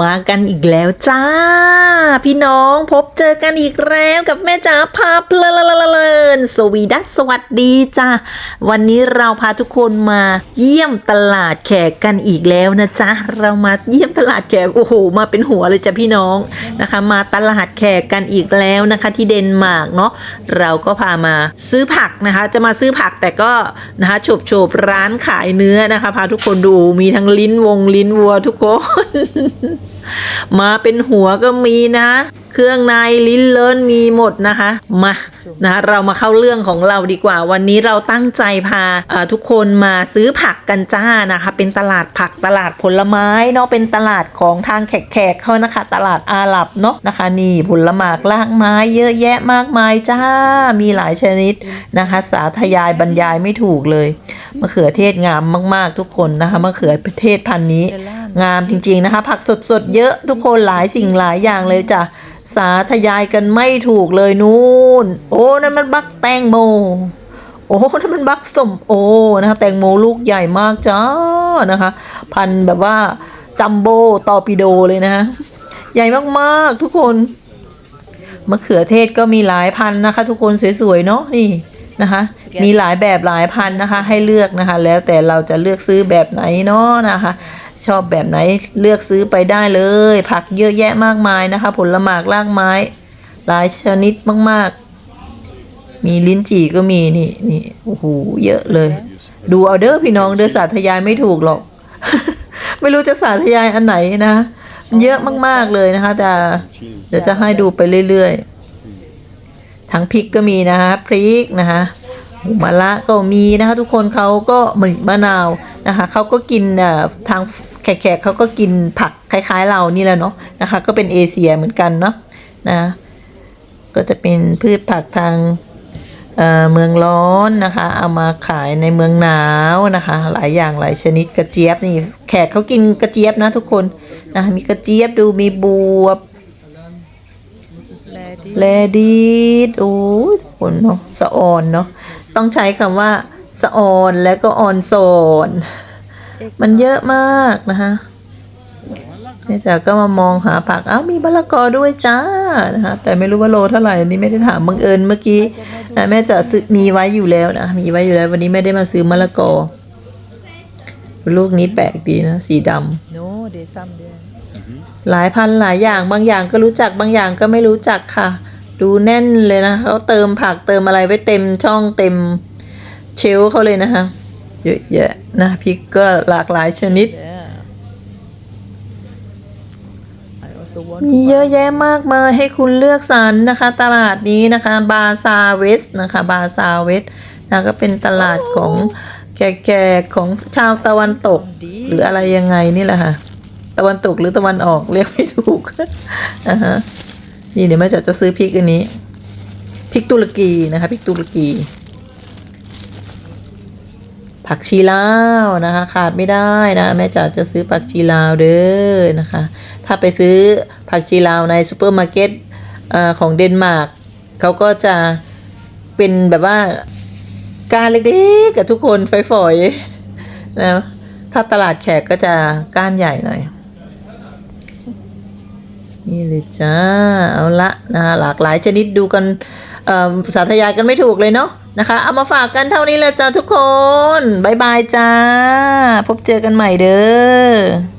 มากันอีกแล้วจ้า พี่น้องพบเจอกันอีกแล้วกับแม่จ๋าพาเพลินสวีดัสสวัสดีจ้าวันนี้เราพาทุกคนมาเยี่ยมตลาดแขกกันอีกแล้วนะจ๊ะเรามาเยี่ยมตลาดแขกโอ้โห มาเป็นหัวเลยจ้ะพี่น้องนะคะ มาตลาดแขกกันอีกแล้วนะคะ ที่เดนมาร์กเนาะเราก็พามาซื้อผักนะคะ จะมาซื้อผักแต่ก็นะคะโฉบโฉบร้านขายเนื้อนะคะ พาทุกคนดูมีทั้งลิ้นวงลิ้นวัวทุกคนมาเป็นหัวก็มีนะเครื่องในลิ้นเลินมีหมดนะคะ มานะเรามาเข้าเรื่องของเราดีกว่า วันนี้เราตั้งใจพาทุกคนมาซื้อผักกันจ้านะคะ เป็นตลาดผักตลาดผลไม้เนาะเป็นตลาดของทางแขกๆเขานะคะ ตลาดอาหรับเนาะนะคะ นี่ผลไม้ลากไม้เยอะแยะมากมายจ้ามีหลายชนิดนะคะ สาธยายบรรยายไม่ถูกเลยมะเขือเทศงามมากๆทุกคนนะคะมะเขือเทศพันนี้ งามจริงๆนะคะ ผักสดๆ เยอะทุกคนหลายสิ่งหลายอย่างเลยจ้ะสาธยายกันไม่ถูกเลยนู่น โอ้นั่นมันบักแตงโม โอ้นั่นมันบักส้มโอนะคะแตงโมลูกใหญ่มากจ้านะคะ พันธุ์แบบว่าจัมโบตอปิโดเลยนะคะใหญ่มากๆทุกคนมะเขือเทศก็มีหลายพันธุ์นะคะ ทุกคนสวยๆเนาะนี่นะคะ มีหลายแบบหลายพันธุ์นะคะ ให้เลือกนะคะ แล้วแต่เราจะเลือกซื้อแบบไหนเนาะนะคะ ชอบแบบไหนเลือกซื้อไปได้เลย ผักเยอะแยะมากมายนะคะ ผลไม้รากไม้ หลายชนิดมาก ๆ มีลิ้นจี่ก็มีนี่นี่โอ้โหเยอะเลย ดูเอาเด้อพี่น้องเด้อสาธยายไม่ถูกหรอก ไม่รู้จะสาธยายอันไหนนะมันเยอะมากๆเลยนะคะแต่เดี๋ยวจะให้ดูไปเรื่อยๆทั้งพริกก็มีนะคะพริกนะคะหมูมะระก็มีนะคะ ทุกคนเขาก็มะมะนาวนะคะเขาก็กินทาง แขกๆเขาก็กินผักคล้าย ๆ เรานี่แหละเนาะนะคะ ก็เป็นเอเชียเหมือนกันเนาะนะก็จะเป็นพืชผักทางเเมืองร้อนนะคะ เอามาขายในเมืองหนาวนะคะ หลายอย่างหลายชนิดกระเจี๊ยบนี่แขกเขากินกระเจี๊ยบนะทุกคนนะมีกระเจี๊ยบดูมีบวบแลดีดโอ้ยคนเนาะสะออนเนาะต้องใช้คำว่าสะออนแล้วก็ออนโซน มันเยอะมากนะคะแม่จ๋าก็มามองหาผักอ้าวมีมะละกอด้วยจ้านะคะแต่ไม่รู้ว่าโลเท่าไหร่อันนี้ไม่ได้ถามบังเอิญเมื่อกี้นะแม่จ๋าซื้อมีไว้อยู่แล้วนะมีไว้อยู่แล้ว วันนี้ไม่ได้มาซื้อมะละกอ ลูกนี้แปลกดีนะสีดำ No, there's some there. หลายพันหลายอย่างบางอย่างก็รู้จักบางอย่างก็ไม่รู้จักค่ะ ดูแน่นเลยนะเขาเติมผักเติมอะไรไว้เต็มช่องเต็มเชลฟ์เขาเลยนะคะ เยอะแยะนะพริกก็หลากหลายชนิด มีเยอะแยะมากมายให้คุณเลือกสรรนะคะ ตลาดนี้นะคะบาซาเวสนะคะบาซาเวสนะก็เป็นตลาดของแก่ๆของชาวตะวันตก หรืออะไรยังไงนี่แหละค่ะตะวันตกหรือตะวันออกเรียกไม่ถูกอ่าฮะนี่เดี๋ยวแม่จะจะซื้อพริกอันนี้พริกตุรกีนะคะพริกตุรกี ผักชีลาวนะคะ ขาดไม่ได้นะแม่จ๋าจะซื้อผักชีลาวเด้อนะคะ ถ้าไปซื้อผักชีลาวในซูเปอร์มาร์เก็ตอของเดนมาร์กเขาก็จะเป็นแบบว่าก้านเล็กๆกับทุกคนฝอยๆนะถ้าตลาดแขกก็จะก้านใหญ่หน่อย นี่เลยจ้า เอาละนะคะหลากหลายชนิดดูกันสาธยายกันไม่ถูกเลยเนาะ นะคะ เอามาฝากกันเท่านี้แหละจ้าทุกคนบ๊ายบายจ้า พบเจอกันใหม่เด้อ